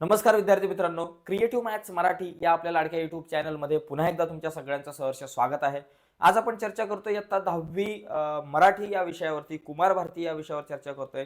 नमस्कार विद्यार्थी मित्रांनो. क्रिएटिव्ह मॅथ्स मराठी या आपल्या लाडक्या युट्यूब चॅनलमध्ये पुन्हा एकदा तुमच्या सगळ्यांचं सहर्ष स्वागत आहे. आज आपण चर्चा करतोय इयत्ता दहावी मराठी या विषयावरती कुमार भारती या विषयावर चर्चा करतोय.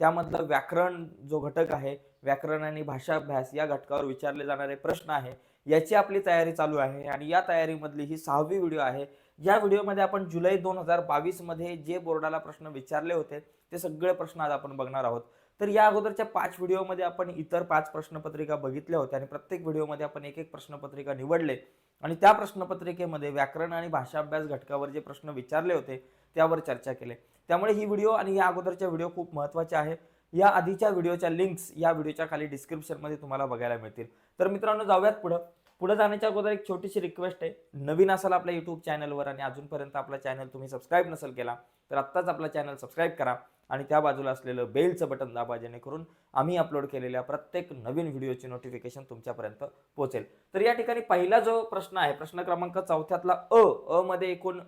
त्यामधलं व्याकरण जो घटक आहे व्याकरण आणि भाषा अभ्यास या घटकावर विचारले जाणारे प्रश्न आहे. याची आपली तयारी चालू आहे आणि या तयारीमधली ही सहावी व्हिडिओ आहे. या व्हिडिओमध्ये आपण जुलै दोन हजार बावीसमध्ये जे बोर्डाला प्रश्न विचारले होते ते सगळे प्रश्न आज आपण बघणार आहोत. तर या अगोदरच्या पाच व्हिडिओमध्ये आपण इतर पाच प्रश्नपत्रिका बघितल्या होत्या आणि प्रत्येक व्हिडिओमध्ये आपण एक एक प्रश्नपत्रिका निवडले. आणि त्या प्रश्नपत्रिकेमध्ये व्याकरण आणि भाषा अभ्यास घटकावर जे प्रश्न विचारले होते त्यावर चर्चा केले. त्यामुळे ही व्हिडिओ आणि या अगोदरच्या व्हिडिओ खूप महत्त्वाचे आहे. या आधीच्या व्हिडिओच्या लिंक्स या व्हिडिओच्या खाली डिस्क्रिप्शनमध्ये तुम्हाला बघायला मिळतील. तर मित्रांनो जाऊयात पुढं. पुढे जाण्याच्या अगोदर एक छोटीशी रिक्वेस्ट आहे. नवीन असाल आपल्या युट्यूब चॅनलवर आणि अजूनपर्यंत आपला चॅनल तुम्ही सबस्क्राईब नसेल केला तर आत्ताच आपला चॅनल सबस्क्राईब करा आणि त्या बाजूला असलेलं बेलचं बटन दाबा जेणेकरून आम्ही अपलोड केलेल्या प्रत्येक नवीन व्हिडिओची नोटिफिकेशन तुमच्यापर्यंत पोहोचेल. तर या ठिकाणी पहिला जो प्रश्न आहे प्रश्न क्रमांक चौथ्यातला अ अ मध्ये एकूण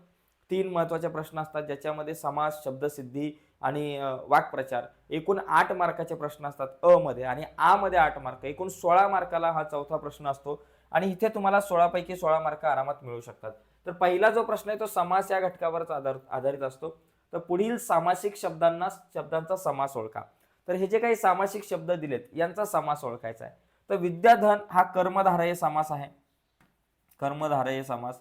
तीन महत्त्वाचे प्रश्न असतात ज्याच्यामध्ये समास शब्दसिद्धी आणि वाक्प्रचार. एकूण आठ मार्काचे प्रश्न असतात अ मध्ये आणि आ मध्ये आठ मार्क. एकूण सोळा मार्काला हा चौथा प्रश्न असतो आणि इथे तुम्हाला सोळापैकी सोळा मार्क आरामात मिळू शकतात. तर पहिला जो प्रश्न आहे तो समास या घटकावरच आधार आधारित असतो. तर पुढील सामासिक शब्दांना शब्दांचा समास ओळखा. तर हे जे काही सामासिक शब्द दिलेत यांचा समास ओळखायचा आहे. तर विद्याधन हा कर्मधारय समास आहे. कर्मधारय समास.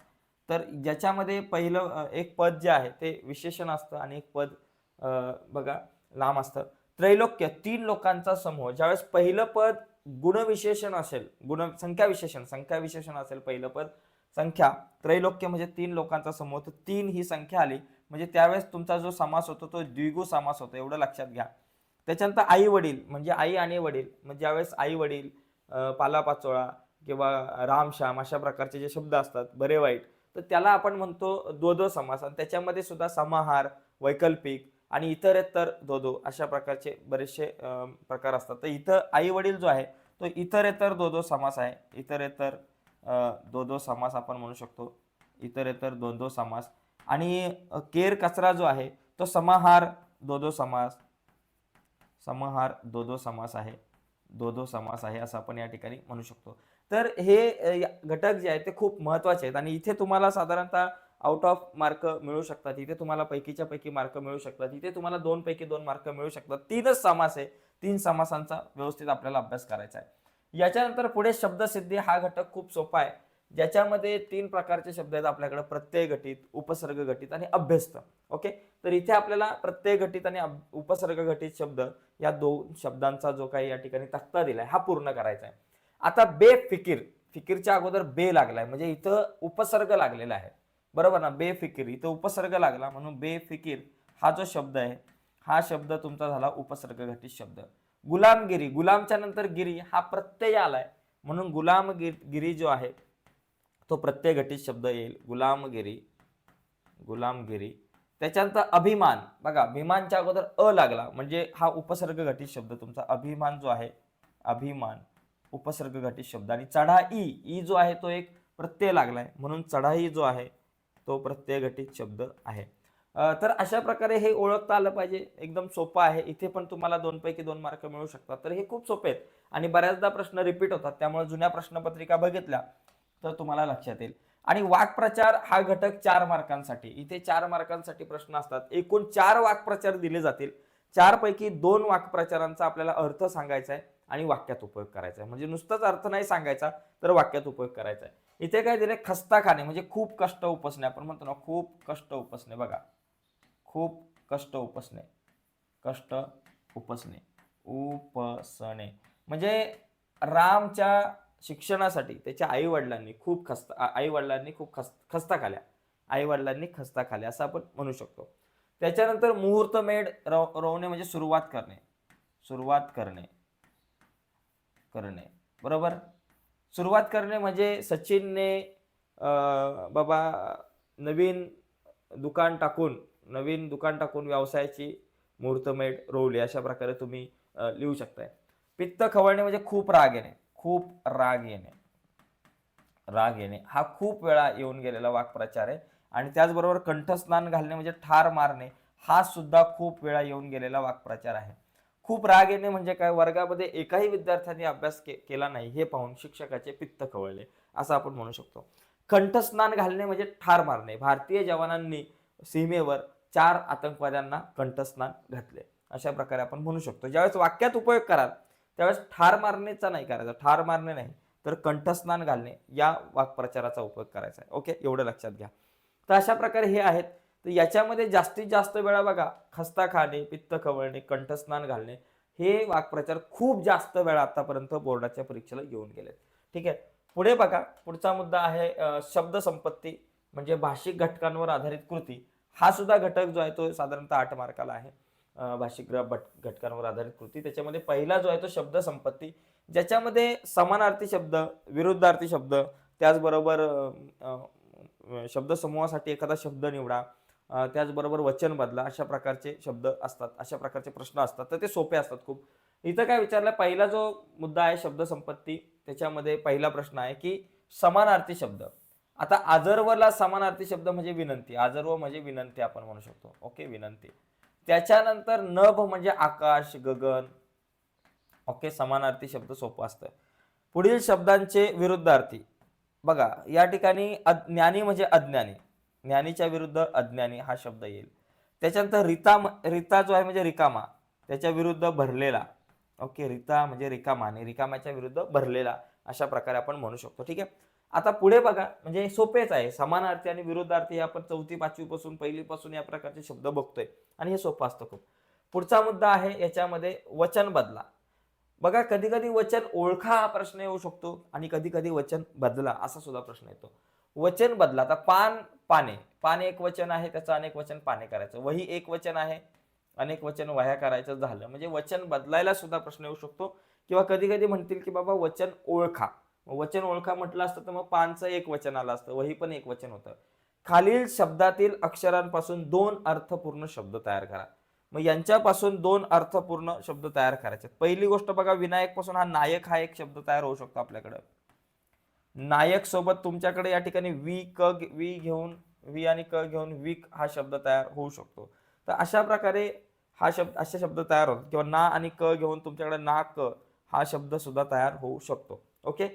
तर ज्याच्यामध्ये पहिलं एक पद जे आहे ते विशेषण असतं आणि एक पद बघा लांब असतं. त्रैलोक्य तीन लोकांचा समूह. ज्यावेळेस पहिलं पद गुणविशेषण असेल गुण संख्या विशेषण संख्या विशेषण असेल पहिलं पद संख्या त्रैलोक्य म्हणजे तीन लोकांचा समूह. तर तीन ही संख्या आली. म्हणजे त्यावेळेस तुमचा जो समास होतो तो द्विगु समास होतो. एवढं लक्षात घ्या. त्याच्यानंतर आई वडील म्हणजे आई आणि वडील. म्हणजे ज्यावेळेस आई वडील पालापाचोळा किंवा रामश्याम अशा प्रकारचे जे शब्द असतात बरे वाईट. तर त्याला आपण म्हणतो दोदो समास. आणि त्याच्यामध्ये सुद्धा समाहार वैकल्पिक आणि इतरेतर दोदो अशा प्रकारचे बरेचसे प्रकार असतात. तर इथं आई वडील जो आहे तो इतरेतर दोदो समास आहे. इतरेतर दोदो समास आपण म्हणू शकतो. इतरेतर दोदो समास. आणि केर कचरा जो आहे तो समाहार दोदो समास समाहार दोदो समास आहे. दोदो समास आहे असं आपण या ठिकाणी म्हणू शकतो. तर हे घटक जे आहेत ते खूप महत्त्वाचे आहेत आणि इथे तुम्हाला साधारणतः आउट ऑफ मार्क मिळू शकतात. इथे तुम्हाला पैकीच्या पैकी मार्क मिळू शकतात. इथे तुम्हाला दोन पैकी दोन मार्क मिळू शकतात. तीनच समास आहे. तीन समासांचा व्यवस्थित आपल्याला अभ्यास करायचा आहे. याच्यानंतर पुढे शब्दसिद्धी हा घटक खूप सोपा आहे. ज्याच्यामध्ये तीन प्रकारचे शब्द आहेत आपल्याकडे. प्रत्यय घटित उपसर्ग घटित आणि अभ्यस्त. ओके? तर इथे आपल्याला प्रत्यय घटित आणि उपसर्ग घटित शब्द या दोन शब्दांचा जो काही या ठिकाणी तक्ता दिलाय हा पूर्ण करायचा आहे. आता बेफिकीर फिकीरच्या अगोदर बे लागलाय म्हणजे इथं उपसर्ग लागलेला आहे. बरोबर ना? बेफिकीर इथं उपसर्ग लागला म्हणून बेफिकीर हा जो शब्द आहे हा शब्द तुमचा झाला उपसर्ग घटित शब्द. गुलामगिरी गुलामच्या नंतर गिरी हा प्रत्यय आलाय. म्हणून गुलामगिरी गिरी जो आहे तो प्रत्यय घटित शब्द येईल. गुलामगिरी गुलामगिरी. त्याच्यानंतर अभिमान. बघा अभिमानच्या अगोदर अ लागला म्हणजे हा उपसर्ग घटित शब्द तुमचा अभिमान जो आहे अभिमान. उपसर्ग घटित शब्द. आणि चढाई ई जो आहे तो एक प्रत्यय लागलाय. म्हणून चढाई जो आहे तो प्रत्यय घटित शब्द आहे. तर अशा प्रकारे हे ओळखता आलं पाहिजे. एकदम सोपं आहे. इथे पण तुम्हाला दोन पैकी दोन मार्क मिळू शकतात. तर हे खूप सोपे आहेत. आणि बऱ्याचदा प्रश्न रिपीट होतात. त्यामुळे जुन्या प्रश्नपत्रिका बघितल्या तर तुम्हाला लक्षात येईल. आणि वाक्प्रचार हा घटक चार मार्कांसाठी. इथे चार मार्कांसाठी प्रश्न असतात. एकूण चार वाक्प्रचार दिले जातील. चार पैकी दोन वाक्प्रचारांचा आपल्याला अर्थ सांगायचा आहे. आणि वाक्यात उपयोग करायचा आहे. म्हणजे नुसताच अर्थ नाही सांगायचा तर वाक्यात उपयोग करायचा आहे. इथे काय दिले खस्ता खाणे म्हणजे खूप कष्ट उपसणे. आपण म्हणतो ना खूप कष्ट उपसणे. बघा. खूप कष्ट उपसणे. कष्ट उपसणे. उपसणे. म्हणजे रामच्या शिक्षणासाठी त्याच्या आईवडिलांनी खूप खस्ता आईवडिलांनी खूप खस्त खस्ता खाल्या आईवडिलांनी खस्ता खाल्या असं आपण म्हणू शकतो. त्याच्यानंतर मुहूर्तमेढ रव रोवणे म्हणजे सुरुवात करणे. सुरुवात करणे. करणे. बरोबर? सुरुवात करणे म्हणजे सचिनने बाबा नवीन दुकान टाकून नवीन दुकान टाकून व्यवसायाची मुहूर्तमेढ रोवली. अशा प्रकारे तुम्ही लिहू शकताय. पित्त खवळणे म्हणजे खूप राग येणे. खूप राग येणे. राग येणे. हा खूप वेळा येऊन गेलेला वाक्प्रचार आहे. आणि त्याचबरोबर कंठस्नान घालणे म्हणजे ठार मारणे. हा सुद्धा खूप वेळा येऊन गेलेला वाक्प्रचार आहे. खूप राग येणे म्हणजे काय? वर्गामध्ये एकाही विद्यार्थ्यांनी अभ्यास के- केला नाही हे पाहून शिक्षकाचे पित्त खवळले असं आपण म्हणू शकतो. कंठस्नान घालणे म्हणजे ठार मारणे. भारतीय जवानांनी सीमेवर चार आतंकवाद्यांना कंठस्नान घातले. अशा प्रकारे आपण म्हणू शकतो. ज्यावेळेस वाक्यात उपयोग कराल त्यावेळेस ठार मारणेचा नाही करायचा. ठार मारणे नाही तर कंठस्नान घालणे या वाक्प्रचाराचा उपयोग करायचा आहे. ओके? एवढं लक्षात घ्या. तर अशा प्रकारे हे आहेत तर याच्यामध्ये जास्तीत जास्त वेळा बघा खस्ता खाणे पित्त खवळणे कंठस्नान घालणे हे वाक्प्रचार खूप जास्त वेळा आतापर्यंत बोर्डाच्या परीक्षेला येऊन गेले ठीक आहे? पुढे बघा पुढचा मुद्दा आहे शब्दसंपत्ती म्हणजे भाषिक घटकांवर आधारित कृती. हा सुद्धा घटक जो आहे तो साधारणतः आठ मार्काला आहे. भाषिक भट- घटकांवर आधारित कृती. त्याच्यामध्ये पहिला जो आहे तो शब्दसंपत्ती ज्याच्यामध्ये समानार्थी शब्द विरुद्धार्थी शब्द त्याचबरोबर शब्दसमूहासाठी एखादा शब्द निवडा त्याचबरोबर वचन बदला अशा प्रकारचे शब्द असतात अशा प्रकारचे प्रश्न असतात. तर ते सोपे असतात खूप. इथं काय विचारलं पहिला जो मुद्दा आहे शब्द संपत्ती त्याच्यामध्ये पहिला प्रश्न आहे की समानार्थी शब्द. आता आजर्वला समानार्थी शब्द म्हणजे विनंती. आजर्व म्हणजे विनंती आपण म्हणू शकतो. ओके विनंती. त्याच्यानंतर नभ म्हणजे आकाश गगन. ओके समानार्थी शब्द सोपं असतं. पुढील शब्दांचे विरुद्धार्थी. बघा या ठिकाणी अज्ञानी ज्ञानी म्हणजे अज्ञानी. ज्ञानीच्या विरुद्ध अज्ञानी हा शब्द येईल. त्याच्यानंतर रिता रिता जो आहे म्हणजे रिकामा त्याच्या विरुद्ध भरलेला. ओके रिता म्हणजे रिकामा आणि रिकामाच्या विरुद्ध भरलेला अशा प्रकारे आपण म्हणू शकतो. ठीक आहे? आता पुढे बघा म्हणजे सोपेच आहे. समानार्थी आणि विरुद्धार्थी आपण चौथी पाचवी पासून पहिली पासून या प्रकारचे शब्द बघतोय. आणि हे सोपं असतं खूप. पुढचा मुद्दा आहे याच्यामध्ये वचन बदला. बघा कधी कधी वचन ओळखा हा प्रश्न येऊ शकतो आणि कधी कधी वचन बदला असा सुद्धा प्रश्न येतो. वचन बदला आता पान पाने. पान एक वचन आहे त्याचं अनेक वचन पाने करायचं. वही एक वचन आहे अनेक वचन वह्या करायचं झालं. म्हणजे वचन बदलायला सुद्धा प्रश्न येऊ शकतो. किंवा कधी कधी म्हणतील की बाबा वचन ओळखा. वचन ओळखा म्हटलं असतं तर मग पानचं एक वचन आलं असतं. वही पण एक वचन होतं. खालील शब्दातील अक्षरांपासून दोन अर्थपूर्ण शब्द तयार करा. मग यांच्यापासून दोन अर्थपूर्ण शब्द तयार करायचे. पहिली गोष्ट बघा विनायकपासून हा नायक हा एक शब्द तयार होऊ शकतो आपल्याकडं. नायक सोबत तुमच्याकडे या ठिकाणी वी क वी घेऊन वी आणि क घेऊन विक हा शब्द तयार होऊ शकतो. तर अशा प्रकारे हा शब्द असे शब्द तयार होतात किंवा ना आणि क घेऊन तुमच्याकडे ना क हा शब्द सुद्धा तयार होऊ शकतो. ओके?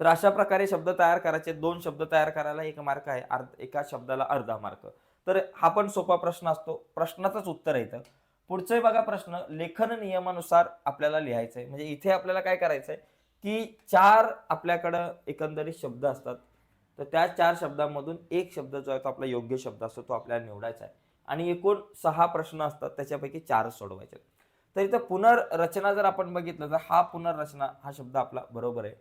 तर अशा प्रकारे शब्द तयार करायचे. दोन शब्द तयार करायला एक मार्क आहे. अर्ध एका शब्दाला अर्धा मार्क. तर हा पण सोपा प्रश्न असतो. प्रश्नाचंच उत्तर येतं पुढचे बघा प्रश्न. लेखन नियमानुसार आपल्याला लिहायचं आहे म्हणजे इथे आपल्याला काय करायचं आहे की चार आपल्याकडं एकंदरीत शब्द असतात. तर त्या चार शब्दांमधून एक शब्द जो आहे तो आपला योग्य शब्द असतो तो आपल्याला निवडायचा आहे. आणि एकूण सहा प्रश्न असतात त्याच्यापैकी चारच सोडवायचे. आहेत. तर इथं पुनर्रचना जर आपण बघितलं तर हा पुनर्रचना हा शब्द आपला बरोबर आहे.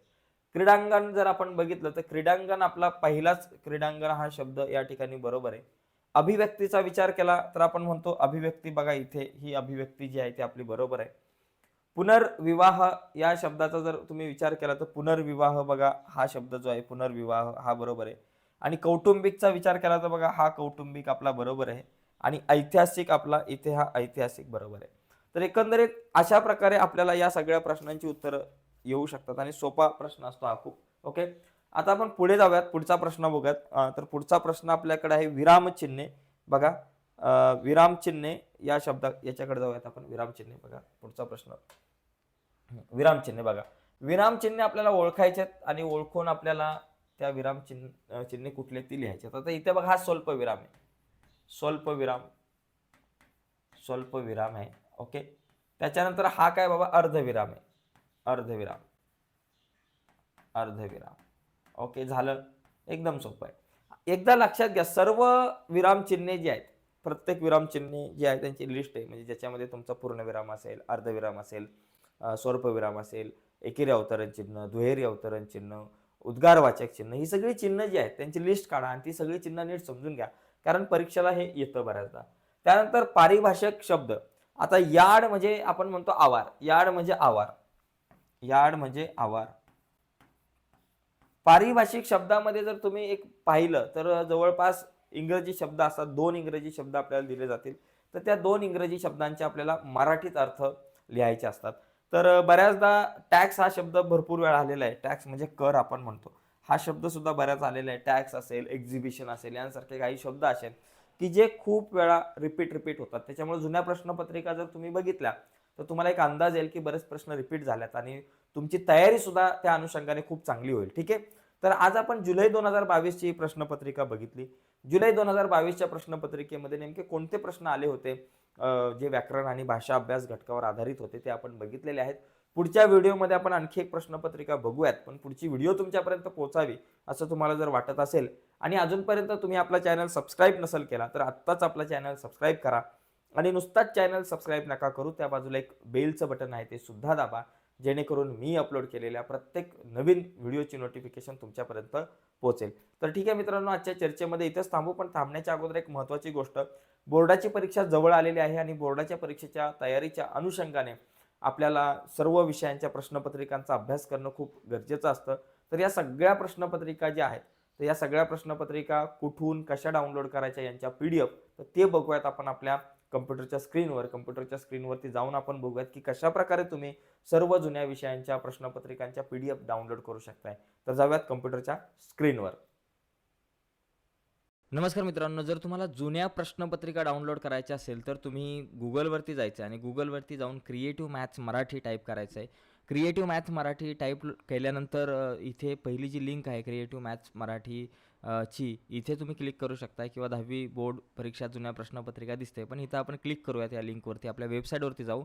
क्रीडांगण जर आपण बघितलं तर क्रीडांगण आपला पहिलाच क्रीडांगण हा शब्द या ठिकाणी बरोबर आहे. अभिव्यक्तीचा विचार केला तर आपण म्हणतो अभिव्यक्ती बघा इथे ही अभिव्यक्ती जी आहे ती आपली बरोबर आहे. पुनर्विवाह या शब्दाचा जर तुम्ही विचार केला तर पुनर्विवाह बघा हा शब्द जो आहे पुनर्विवाह हा बरोबर आहे. आणि कौटुंबिकचा विचार केला तर बघा हा कौटुंबिक आपला बरोबर आहे. आणि ऐतिहासिक आपला इथे हा ऐतिहासिक बरोबर आहे. तर एकंदरीत अशा प्रकारे आपल्याला या सगळ्या प्रश्नांची उत्तरं येऊ शकतात आणि सोपा प्रश्न असतो हा खूप. ओके? आता आपण पुढे जाऊयात पुढचा प्रश्न बघूयात. तर पुढचा प्रश्न आपल्याकडे आहे विरामचिन्हे. बघा विरामचिन्हे या शब्दात याच्याकडे जाऊयात आपण. विरामचिन्हे बघा पुढचा प्रश्न. विरामचिन्हे बघा. विरामचिन्हे आपल्याला ओळखायचे आहेत आणि ओळखून आपल्याला त्या विरामचिन्ह चिन्हे कुठले ती लिहायचे आता इथे बघा हा स्वल्प विराम आहे. स्वल्प विराम. स्वल्प विराम आहे. ओके? त्याच्यानंतर हा काय बाबा? अर्धविराम आहे. अर्धविराम अर्धविराम ओके झालं. एकदम सोपं आहे. एकदा लक्षात घ्या सर्व विरामचिन्हे जी आहेत प्रत्येक विरामचिन्हे जी आहे त्यांची लिस्ट आहे. म्हणजे ज्याच्यामध्ये तुमचा पूर्णविराम असेल अर्धविराम असेल स्वरूपविराम स्वल्पविराम असेल एकेरी अवतरण चिन्ह दुहेरी अवतरण चिन्ह उद्गारवाचक चिन्ह ही सगळी चिन्ह जी आहेत त्यांची लिस्ट काढा आणि ती सगळी चिन्ह नीट समजून घ्या. कारण परीक्षेला हे येतं बऱ्याचदा. त्यानंतर पारिभाषिक शब्द. आता यार्ड म्हणजे आपण म्हणतो आवार. यार्ड म्हणजे आवार. याड म्हणजे आवार. पारिभाषिक शब्दामध्ये जर तुम्ही एक पाहिलं तर जवळपास इंग्रजी शब्द असतात दोन इंग्रजी शब्द आपल्याला दिले जातील. तर त्या दोन इंग्रजी शब्दांचे आपल्याला मराठीत अर्थ लिहायचे असतात. तर बऱ्याचदा टॅक्स हा शब्द भरपूर वेळा आलेला आहे. टॅक्स म्हणजे कर आपण म्हणतो. हा शब्द सुद्धा बऱ्याच आलेला आहे. टॅक्स असेल एक्झिबिशन असेल यांसारखे काही शब्द असेल की जे खूप वेळा रिपीट रिपीट होतात. त्याच्यामुळे जुन्या प्रश्नपत्रिका जर तुम्ही बघितल्या तर तुम्हाला एक अंदाज येईल की बरेच प्रश्न रिपीट झाल्यात आणि तुमची तयारी सुद्धा त्या अनुषंगाने खूप चांगली होईल. ठीक आहे? तर आज आपण जुलै दोन हजार बावीसची प्रश्नपत्रिका बघितली. जुलै दोन हजार बावीसच्या प्रश्नपत्रिकेमध्ये नेमके कोणते प्रश्न आले होते? जे व्याकरण आणि भाषा अभ्यास घटकावर आधारित होते ते आपण बघितलेले आहेत. पुढच्या व्हिडिओमध्ये आपण आणखी एक प्रश्नपत्रिका बघूयात पण पुढची व्हिडिओ तुमच्यापर्यंत पोहोचावी असं तुम्हाला जर वाटत असेल आणि अजूनपर्यंत तुम्ही आपला चॅनल सबस्क्राईब नसेल केला तर आत्ताच आपला चॅनल सबस्क्राईब करा. आणि नुसताच चॅनल सबस्क्राईब नका करू त्या बाजूला एक बेलचं बटन आहे ते सुद्धा दाबा. जेणेकरून मी अपलोड केलेल्या प्रत्येक नवीन व्हिडिओची नोटिफिकेशन तुमच्यापर्यंत पोहोचेल. तर ठीक आहे मित्रांनो आजच्या चर्चेमध्ये इथेच थांबू पण थांबण्याच्या अगोदर एक महत्त्वाची गोष्ट. बोर्डाची परीक्षा जवळ आलेली आहे आणि बोर्डाच्या परीक्षेच्या तयारीच्या अनुषंगाने आपल्याला सर्व विषयांच्या प्रश्नपत्रिकांचा अभ्यास करणं खूप गरजेचं असतं. तर या सगळ्या प्रश्नपत्रिका ज्या आहेत तर या सगळ्या प्रश्नपत्रिका कुठून कशा डाउनलोड करायच्या यांच्या पी डी एफ तर ते बघूयात आपण आपल्या कम्प्युटरच्या स्क्रीनवर कम्प्युटरच्या स्क्रीनवरती जाऊन आपण बघूयात की कशा प्रकारे तुम्ही सर्व जुन्या विषयांच्या प्रश्नपत्रिकांच्या पी डी एफ डाउनलोड करू शकताय. तर जाऊयात कम्प्युटरच्या स्क्रीनवर नमस्कार मित्रांनो जर तुम्हाला जुन्या प्रश्नपत्रिका डाउनलोड करायच्या असेल तर तुम्ही गुगलवरती जायचं आणि गुगलवरती जाऊन क्रिएटिव्ह मॅथ्स मराठी टाईप करायचं आहे क्रिएटिव्ह मॅथ्स मराठी टाईप केल्यानंतर इथे पहिली जी लिंक आहे क्रिएटिव्ह मॅथ्स मराठी ची इथे तुम्ही क्लिक करू शकता किंवा दहावी बोर्ड परीक्षा जुन्या प्रश्नपत्रिका दिसते. पण इथं आपण क्लिक करूयात या लिंकवरती आपल्या वेबसाईटवरती जाऊ.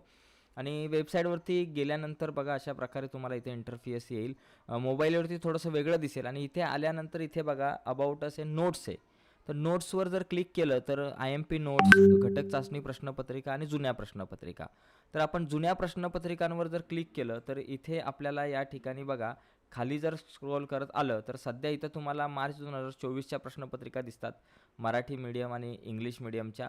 आणि वेबसाईटवरती गेल्यानंतर बघा अशा प्रकारे तुम्हाला इथे इंटरफियस येईल. मोबाईलवरती थोडंसं वेगळं दिसेल. आणि इथे आल्यानंतर इथे बघा अबाउट असे नोट्स आहे. तर नोट्सवर जर क्लिक केलं तर आय एम पी नोट्स घटक चाचणी प्रश्नपत्रिका आणि जुन्या प्रश्नपत्रिका. तर आपण जुन्या प्रश्नपत्रिकांवर जर क्लिक केलं तर इथे आपल्याला या ठिकाणी बघा खाली जर स्क्रोल करत आलं तर सध्या इथं तुम्हाला मार्च दोन हजार चोवीसच्या प्रश्नपत्रिका दिसतात. मराठी मीडियम आणि इंग्लिश मीडियमच्या